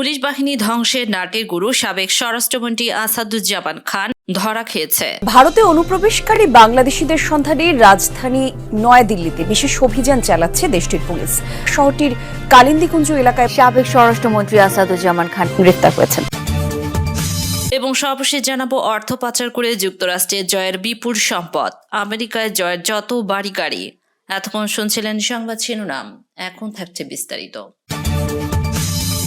Police বাহিনী ধ্বংসের নাটের গুরু সাবেক স্বরাষ্ট্রমন্ত্রী আসাদুজ্জামান খান ধরা খেয়েছে। ভারতে অনুপ্রবেশকারী বাংলাদেশিদের সন্ধানে রাজধানী নয়াদিল্লিতে বিশেষ অভিযান চালাচ্ছে দেশটির পুলিশ। শহরটির কালিন্দিকুঞ্জ এলাকায় সাবেক স্বরাষ্ট্রমন্ত্রী আসাদুজ্জামান খান গ্রেফতার হয়েছেন। এবং সর্বশেষ জানাব অর্থ পাচার করে যুক্তরাষ্ট্রের জয়ের বিপুল সম্পদ আমেরিকায় জয়ের যত বাড়ি গাড়ি। এতক্ষণ শুনছিলেন সংবাদ শিরোনাম এখন থাকছে বিস্তারিত।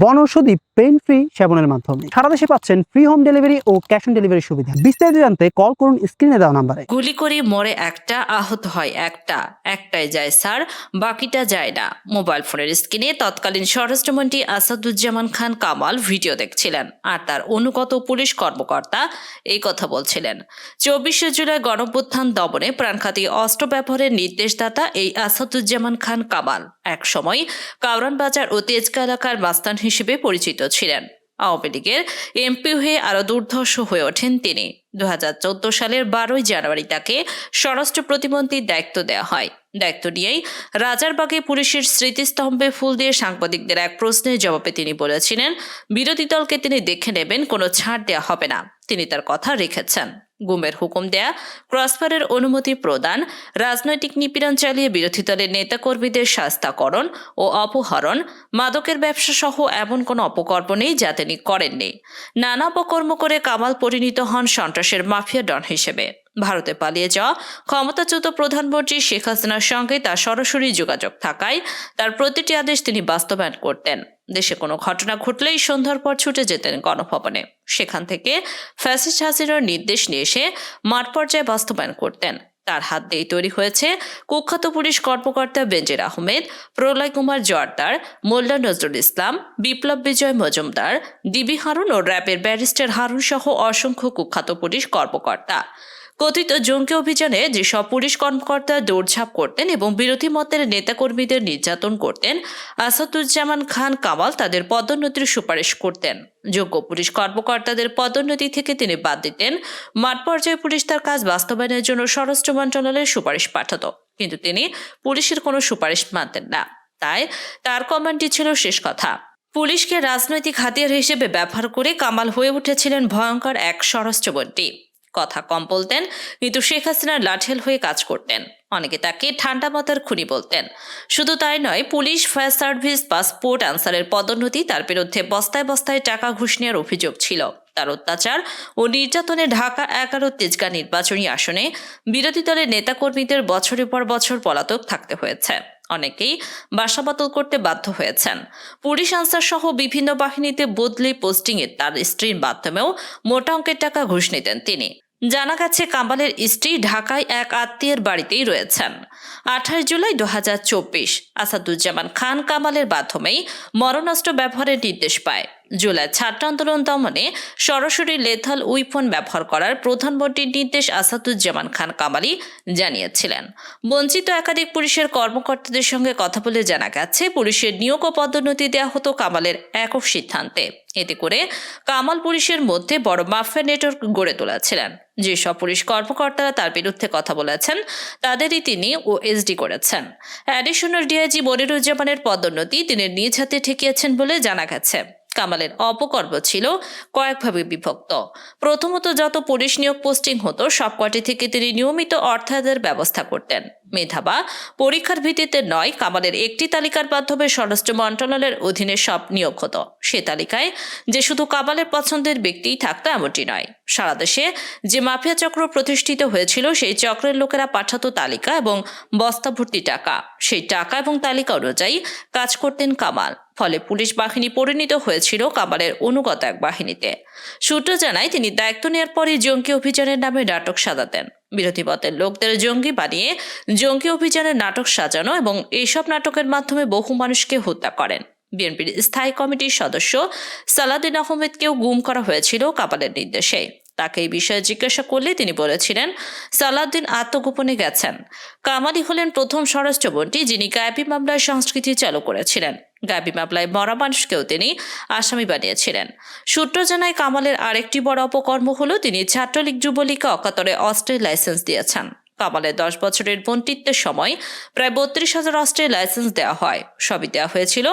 বনৌষধি পেন ফ্রি সেবনের মাধ্যমে। সারা দেশে পাচ্ছেন ফ্রি হোম ডেলিভারি ও ক্যাশ অন ডেলিভারি সুবিধা। বিস্তারিত জানতে কল করুন স্ক্রিনে দেওয়া নাম্বারে। গুলি করে মরে একটা, আহত হয় একটা। একটাই যায় স্যার, বাকিটা যায় না। মোবাইল ফোনের স্ক্রিনে তৎকালীন স্বরাষ্ট্রমন্ত্রী আসাদুজ্জামান খান কামাল ভিডিও দেখছিলেন আর তার অনুগত পুলিশ কর্মকর্তা এই কথা বলছিলেন। চব্বিশে জুলাই গণপ্রত্থান দমনে প্রাণঘাতী অস্ত্র ব্যবহারের নির্দেশদাতা এই আসাদুজ্জামান খান কামাল। একসময় কাউরান বাজার ও তেজকা এলাকার মাস্তান হিসেবে পরিচিত ছিলেন। আওয়ামী লীগের এমপি হয়ে আরও দুর্ধর্ষ হয়ে ওঠেন তিনি। দু সালের বারোই জানুয়ারি তাকে স্বরাষ্ট্র প্রতিমন্ত্রীর দায়িত্ব দেওয়া হয়। দায়িত্ব নিয়েই রাজারবাগে পুলিশের স্মৃতিস্তম্ভে ফুল দিয়ে সাংবাদিকদের এক প্রশ্নের জবাবে তিনি বলেছিলেন, বিরোধী দলকে তিনি দেখে নেবেন, কোনো ছাড় দেওয়া হবে না। তিনি তার কথা রেখেছেন। গুমের হুকুম দেয়া ক্রসফায়ারের অনুমতি প্রদান, রাজনৈতিক নিপীড়ন চালিয়ে বিরোধী দলের নেতাকর্মীদের শাস্তাকরণ ও অপহরণ, মাদকের ব্যবসা সহ এমন কোনো অপকর্ম নেই যা তিনি করেননি। নানা অপকর্ম করে কামাল পরিণত হন সন্ত্রাসের মাফিয়া ডন হিসেবে। ভারতে পালিয়ে যাওয়া ক্ষমতাচ্যুত প্রধানমন্ত্রী শেখ হাসিনার সঙ্গে তার সরাসরি যোগাযোগ থাকায় তার প্রতিটি আদেশ তিনি বাস্তবায়ন করতেন। দেশে কোনো ঘটনা ঘটলেই সন্ধ্যার পর ছুটে যেতেন গণভবনে। সেখান থেকে ফ্যাসিস্ট হাসিনার নির্দেশ নিয়ে এসে মাঠ পর্যায়ে বাস্তবায়ন করতেন। তার হাত দিয়েই তৈরি হয়েছে কুখ্যাত পুলিশ কর্মকর্তা বেঞ্জির আহমেদ, প্রলয় কুমার জোয়ারদার, মোল্লা নজরুল ইসলাম, বিপ্লব বিজয় মজুমদার, ডিবি হারুন ও র্যাবের ব্যারিস্টার হারুন সহ অসংখ্য কুখ্যাত পুলিশ কর্মকর্তা। কথিত জঙ্গি অভিযানে যেসব পুলিশ কর্মকর্তা দৌড়ঝাঁপ করতেন এবং বিরোধী মতের নেতাকর্মীদের নির্যাতন করতেন, আসাদুজ্জামান খান কামাল তাদের পদোন্নতির সুপারিশ করতেন। যোগ্য পুলিশ কর্মকর্তাদের পদোন্নতি থেকে তিনি বাদ দিতেন। মাঠ পর্যায়ে পুলিশ তার কাজ বাস্তবায়নের জন্য স্বরাষ্ট্র মন্ত্রণালয়ে সুপারিশ পাঠাতো, কিন্তু তিনি পুলিশের কোনো সুপারিশ মানতেন না। তাই তার কমান্ডটি ছিল শেষ কথা। পুলিশকে রাজনৈতিক হাতিয়ার হিসেবে ব্যবহার করে কামাল হয়ে উঠেছিলেন ভয়ঙ্কর এক স্বরাষ্ট্রমন্ত্রী। কথা কম বলতেন। কিন্তু শেখ হাসিনার লাঠেল হয়ে কাজ করতেন। অনেকে তাকে ঠান্ডা মাথার খুনি বলতেন। শুধু তাই নয়, পুলিশ, ফায়ার সার্ভিস, পাসপোর্ট, আনসারের পদোন্নতি, তার বিরুদ্ধে বস্তায় বস্তায় টাকা ঘুষ নেওয়ার অভিযোগ ছিল। তার অত্যাচার ও নির্যাতনে ঢাকা এগারো তেজগা নির্বাচনী আসনে বিরোধী দলের নেতাকর্মীদের বছরের পর বছর পলাতক থাকতে হয়েছে। অনেকেই বাসা বাতিল করতে বাধ্য হয়েছেন। পুলিশ আনসার সহ বিভিন্ন বাহিনীতে বদলে পোস্টিংয়ে তার স্ত্রীর মাধ্যমেও মোটা অঙ্কের টাকা ঘুষ নিতেন তিনি। জানা গেছে কামালের স্ত্রী ঢাকায় এক আত্মীয়ের বাড়িতেই রয়েছেন। আঠাশ জুলাই দু হাজার চব্বিশ আসাদুজ্জামান খান কামালের মাধ্যমেই মরণাস্ত্র ব্যবহারের নির্দেশ পায়। জুলাই ছাত্র আন্দোলন দমনে সরাসরি লেথাল উইপন ব্যবহার করার প্রধানমন্ত্রীর নির্দেশ আসাদুজ্জামান খান কামালি জানিয়েছিলেন। বঞ্চিত একাধিক পুলিশের কর্মকর্তাদের সঙ্গে কথা বলে জানা গেছে, পুলিশের নিয়োগ ও পদোন্নতি দেওয়া হতো কামালের একক সিদ্ধান্তে। এতে করে কামাল পুলিশের মধ্যে বড় মাফিয়া নেটওয়ার্ক গড়ে তুলেছিলেন। যেসব পুলিশ কর্মকর্তারা তার বিরুদ্ধে কথা বলেছেন, তাদেরই তিনি ও এসডি করেছেন। অ্যাডিশনাল ডিআইজি মনিরুজ্জামানের পদোন্নতি তিনি নিজ হাতে ঠেকিয়েছেন বলে জানা গেছে। কামালের অপকর্ম ছিল কয়েকভাবে বিভক্ত। প্রথমত যত পুলিশ নিয়োগ পোস্টিং হতো, সবকটি থেকে তিনি নিয়মিত অর্থায়নের ব্যবস্থা করতেন। মেধাবা পরীক্ষার ভিত্তিতে নয়, কামালের একটি তালিকার মাধ্যমে স্বরাষ্ট্র মন্ত্রণালয়ের অধীনে সব নিয়োগ হতো। সে তালিকায় যে শুধু কামালের পছন্দের ব্যক্তিই থাকতো, এমনটি নয়। সারা দেশে যে মাফিয়া চক্র প্রতিষ্ঠিত হয়েছিল, সেই চক্রের লোকেরা পাঠাতো তালিকা এবং বস্তা ভর্তি টাকা। সেই টাকা এবং তালিকা অনুযায়ী কাজ করতেন কামাল। ফলে পুলিশ বাহিনী পরিণত হয়েছিল কামালের অনুগত এক বাহিনীতে। সূত্র জানায়, তিনি দায়িত্ব নেওয়ার পরই জঙ্গি অভিযানের নামে নাটক সাজাতেন। বিরোধী মতের লোকদের জঙ্গি বানিয়ে জঙ্গি অভিযানের নাটক সাজানো এবং এইসব নাটকের মাধ্যমে বহু মানুষকে হত্যা করেন। বিএনপির স্থায়ী কমিটির সদস্য সালাদিন আহমেদকেও গুম করা হয়েছিল কাপালের নির্দেশে। তাকে এই বিষয়ে জিজ্ঞাসা করলে তিনি বলেছিলেন সালাউদ্দিন আত্মগোপনে গেছেন। কামালি হলেন প্রথম স্বরাষ্ট্রমন্ত্রী যিনি গায়েবী মামলার সংস্কৃতি চালু করেছিলেন। গায়েবী মামলায় মরা মানুষকেও তিনি আসামি বানিয়েছিলেন। সূত্র জানায়, কামালের আরেকটি বড় অপকর্ম হলো তিনি ছাত্রলীগ যুবলীগকে অকাতরে অস্ত্রের লাইসেন্স দিয়েছেন। কামালের দশ বছরের বন্টিত্বের সময় প্রায় বত্রিশ হাজার অস্ত্রের লাইসেন্স দেওয়া হয়। সবই দেওয়া হয়েছিল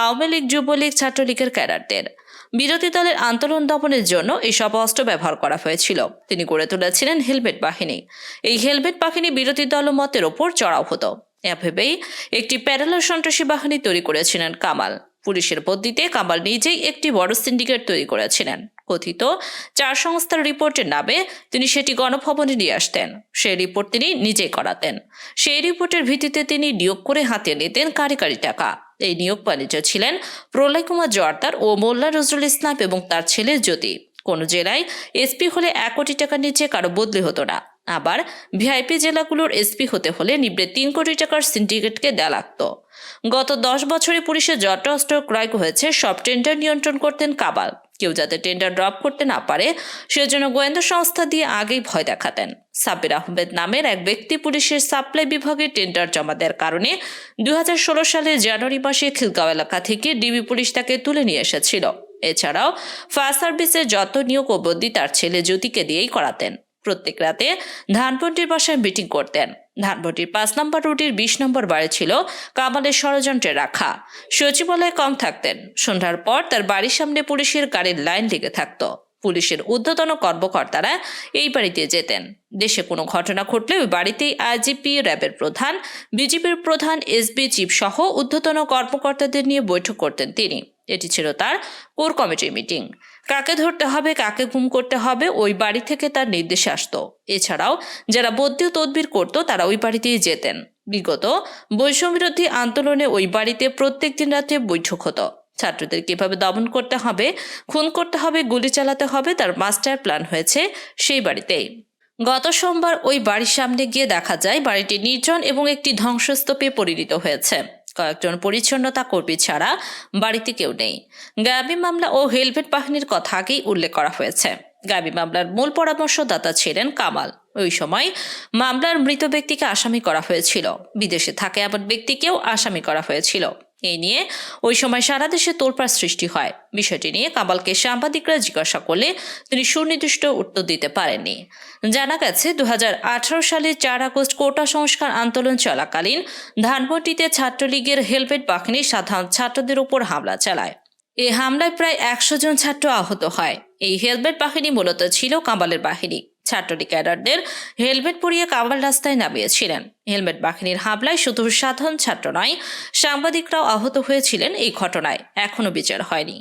আওয়ামী লীগ যুবলীগ ছাত্রলীগের ক্যাডারদের। বিরোধী দলের আন্দোলন দমনের জন্য এসব অস্ত্র ব্যবহার করা হয়েছিল। তিনি গড়ে তুলেছিলেন হেলমেট বাহিনী। এই হেলমেট বাহিনী বিরোধী দলমতের ওপর চড়াও হতো। এ ভেবেই একটি প্যারালার সন্ত্রাসী বাহিনী তৈরি করেছিলেন কামাল। পুলিশের বদলিতে কামাল নিজেই একটি বড় সিন্ডিকেট তৈরি করেছিলেন। কথিত, চার সংস্থার রিপোর্টের নামে তিনি সেটি গণভবনে নিয়ে আসতেন। সেই রিপোর্ট তিনি নিজেই করাতেন। সেই রিপোর্টের ভিত্তিতে তিনি নিয়োগ করে হাতে নিতেন কারি কারি টাকা। এই নিয়োগ বাণিজ্য ছিলেন প্রলয় কুমার জর্দার ও মোল্লা নজরুল ইসলাম এবং তার ছেলে জ্যোতি। কোনো জেলায় এসপি হলে এক কোটি টাকার নিচে কারও বদলি হতো না। আবার ভিআইপি জেলাগুলোর এসপি হতে হলে নিবড়ে তিন কোটি টাকার সিন্ডিকেটকে দেয়া লাগত। গত দশ বছরে পুলিশের যত অস্ত্র ক্রয় হয়েছে, সব টেন্ডার নিয়ন্ত্রণ করতেন কাবাল। কেউ যাতে টেন্ডার ড্রপ করতে না পারে, সেজন্য গোয়েন্দা সংস্থা দিয়ে আগেই ভয় দেখাতেন। সাব্বির আহমেদ নামের এক ব্যক্তি পুলিশের সাপ্লাই বিভাগে টেন্ডার জমা দেওয়ার কারণে দুই সালের জানুয়ারি মাসে খিলগাঁও এলাকা থেকে ডিবি পুলিশ তাকে তুলে নিয়ে এসেছিল। এছাড়াও ফায়ার সার্ভিসের যত নিয়োগ বদলি তার ছেলে জ্যোতিকে দিয়েই করাতেন। প্রত্যেক রাতে ধানপন্ডির বাসায় মিটিং করতেন। ধানপন্ডির পাঁচ নম্বর রুটির বিশ নম্বর বাড়ি ছিল কামালের ষড়যন্ত্রে রাখা। সচিবালয়ে কম থাকতেন। সন্ধ্যার পর তার বাড়ির সামনে পুলিশের গাড়ির লাইন লেগে থাকতো। পুলিশের ঊর্ধ্বতন কর্মকর্তারা এই বাড়িতে যেতেন। দেশে কোনো ঘটনা ঘটলে ওই বাড়িতেই আইজিপি, র্যাবের প্রধান, বিজেপির প্রধান এসবি চিফ সহ ঊর্ধ্বতন কর্মকর্তাদের নিয়ে বৈঠক করতেন তিনি। এটি ছিল তার কোর কমিটির মিটিং কাকে ধরতে হবে, কাকে গুম করতে হবে, ওই বাড়ি থেকে তার নির্দেশে আসতো। এছাড়াও, যারা বদ্যীয় তদবির করত, তারা ওই বাড়িতেই যেতেন। বিগত বৈষম্যবিরোধী আন্দোলনে ওই বাড়িতে প্রত্যেক দিন রাতে বৈঠক হতো। ছাত্রদের কীভাবে দমন করতে হবে, খুন করতে হবে, গুলি চালাতে হবে, তার মাস্টার প্ল্যান হয়েছে সেই বাড়িতেই। গত সোমবার ওই বাড়ির সামনে গিয়ে দেখা যায়, বাড়িটি নির্জন এবং একটি ধ্বংসস্তূপে পরিণত হয়েছে। কয়েকজন পরিচ্ছন্নতা কর্মী ছাড়া বাড়িতে কেউ নেই। গাবি মামলা ও হেলমেট বাহিনীর কথা আগেই উল্লেখ করা হয়েছে। গাবি মামলার মূল পরামর্শদাতা ছিলেন কামাল। ওই সময় মামলার মৃত ব্যক্তিকে আসামি করা হয়েছিল। বিদেশে থাকে এমন ব্যক্তিকেও আসামি করা হয়েছিল। এই নিয়ে ওই সময় সারা দেশে তোলপাড় সৃষ্টি হয়। বিষয়টি নিয়ে কামালকে সাংবাদিকরা জিজ্ঞাসা করলে তিনি সুনির্দিষ্ট উত্তর দিতে পারেননি। জানা গেছে দু সালের চার আগস্ট কোটা সংস্কার আন্দোলন চলাকালীন ধানমন্ডিতে ছাত্রলীগের হেলমেট বাহিনী সাধারণ ছাত্রদের উপর হামলা চালায়। এই হামলায় প্রায় একশো জন ছাত্র আহত হয়। এই হেলমেট বাহিনী মূলত ছিল কামালের বাহিনী। ছাত্রলীগ ক্যাডারদের হেলমেট পরিয়ে কামাল রাস্তায় নামিয়েছিলেন। হেলমেট বাহিনীর হামলায় শুধু সাধারণ ছাত্র নয়, সাংবাদিকরাও আহত হয়েছিলেন এই ঘটনায়। এখনও বিচার হয়নি।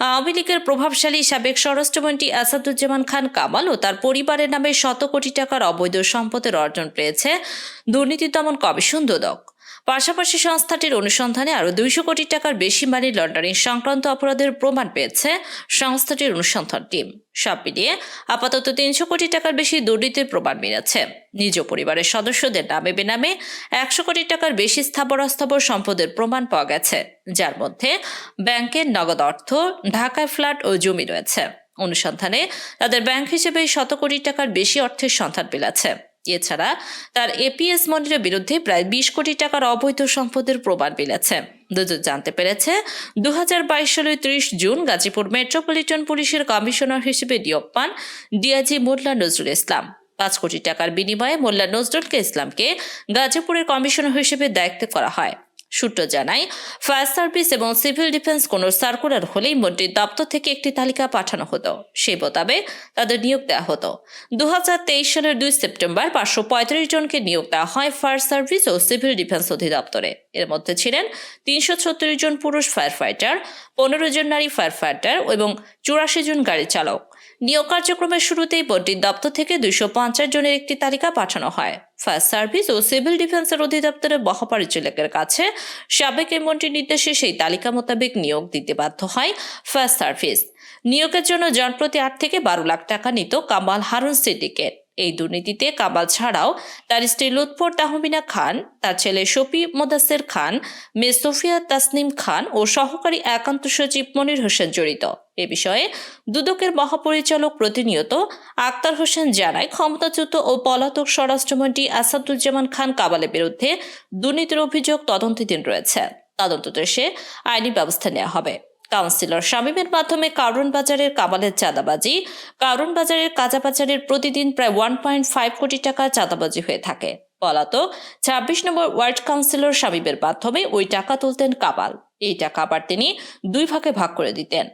আওয়ামী লীগের প্রভাবশালী সাবেক স্বরাষ্ট্রমন্ত্রী আসাদুজ্জামান খান কামাল ও তার পরিবারের নামে শত কোটি টাকার অবৈধ সম্পদের অর্জন পেয়েছে দুর্নীতি দমন কমিশন দুদক। পাশাপাশি সংস্থাটির অনুসন্ধানে আরও দুইশো কোটি টাকার বেশি মানি লন্ডারিং সংক্রান্ত অপরাধের প্রমাণ পেয়েছে সংস্থাটির অনুসন্ধান টিম। সব মিলিয়ে আপাতত তিনশো কোটি টাকার বেশি দুর্নীতির প্রমাণ মিলেছে। নিজ পরিবারের সদস্যদের নামে বেনামে একশো কোটি টাকার বেশি স্থাবর অস্থাবর সম্পদের প্রমাণ পাওয়া গেছে, যার মধ্যে ব্যাংকের নগদ অর্থ ঢাকায় ফ্ল্যাট ও জমি রয়েছে। অনুসন্ধানে তাদের ব্যাংক হিসেবে শত কোটি টাকার বেশি অর্থের সন্ধান মিলেছে। এছাড়া তার এপিএস মনিরের বিরুদ্ধে প্রায় বিশ কোটি টাকার অবৈধ সম্পদের প্রমাণ মিলেছে। দুজন জানতে পেরেছে দু হাজার বাইশ সালের ত্রিশ জুন গাজীপুর মেট্রোপলিটন পুলিশের কমিশনার হিসেবে নিয়োগ পান ডিআইজি মোল্লা নজরুল ইসলাম। পাঁচ কোটি টাকার বিনিময়ে মোল্লা নজরুলকে ইসলামকে গাজীপুরের কমিশনার হিসেবে দায়িত্ব করা হয়। সূত্র জানায়, ফায়ার সার্ভিস এবং সিভিল ডিফেন্স কোনো সার্কুলার হলেই মন্ত্রীর দপ্তর থেকে একটি তালিকা পাঠানো হতো। সেই মোতাবেক তাদের নিয়োগ দেওয়া হতো। দু হাজার তেইশ সালের দুই সেপ্টেম্বর পাঁচশো পঁয়ত্রিশ জনকে নিয়োগ দেওয়া হয় ফায়ার সার্ভিস ও সিভিল ডিফেন্স অধিদপ্তরে। এর মধ্যে ছিলেন তিনশো ছত্রিশ জন পুরুষ ফায়ার ফাইটার পনেরো জন নারী ফায়ার ফাইটার এবং চুরাশি জন গাড়ি চালক। নিয়োগ কার্যক্রমের শুরুতেই মন্ত্রীর দপ্তর থেকে দুইশো পঞ্চাশ জনের একটি তালিকা পাঠানো হয়। ফায়ার সার্ভিস ও সিভিল ডিফেন্সের অধিদপ্তরের মহাপরিচালকের কাছে সাবেক মন্ত্রীর নির্দেশে সেই তালিকা মোতাবেক নিয়োগ দিতে বাধ্য হয় ফায়ার সার্ভিস। নিয়োগের জন্য জনপ্রতি আট থেকে বারো লাখ টাকা নিত কামাল হারুন সিন্ডিকেট এই দুর্নীতিতে কামাল ছাড়াও তার স্ত্রী লুৎফর তাহমিনা খান, তার ছেলে শফি মোদাসের খান, মেয়ে সোফিয়া তাসনিম খান ও সহকারী একান্ত সচিব মনির হোসেন জড়িত। এ বিষয়ে দুদকের মহাপরিচালক প্রতিনিয়ত আক্তার হোসেন জানায়, ক্ষমতাচ্যুত ও পলাতক স্বরাষ্ট্রমন্ত্রী আসাদুজ্জামান খান কাবালের বিরুদ্ধে দুর্নীতির অভিযোগ তদন্তাধীন রয়েছে। তদন্ত শেষে আইনি ব্যবস্থা নেওয়া হবে। কাউন্সিলর শামীমের মাধ্যমে কারণ বাজারের কামালের চাঁদাবাজি কারণ বাজারের কাঁচাপাচারের প্রতিদিন প্রায় ওয়ান পয়েন্ট ফাইভ কোটি টাকা চাঁদাবাজি হয়ে থাকে। পলাতক ছাব্বিশ নম্বর ওয়ার্ড কাউন্সিলর শামীমের মাধ্যমে ওই টাকা তুলতেন কাবাল এই টাকা আবার তিনি দুই ভাগে ভাগ করে দিতেন।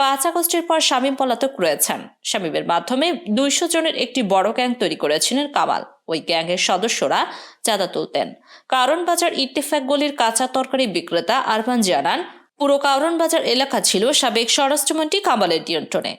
পাঁচ আগস্টের পর শামীম পলাতক রয়েছেন। শামীমের মাধ্যমে দুইশো জনের একটি বড় গ্যাং তৈরি করেছিলেন কামাল। ওই গ্যাংয়ের সদস্যরা চাঁদা তুলতেন। কারণ বাজার ইত্তেফাক গলির কাঁচা তরকারি বিক্রেতা আরবান জানান, পুরো কারণ বাজার এলাকা ছিল সাবেক স্বরাষ্ট্রমন্ত্রী কামালের নিয়ন্ত্রণে।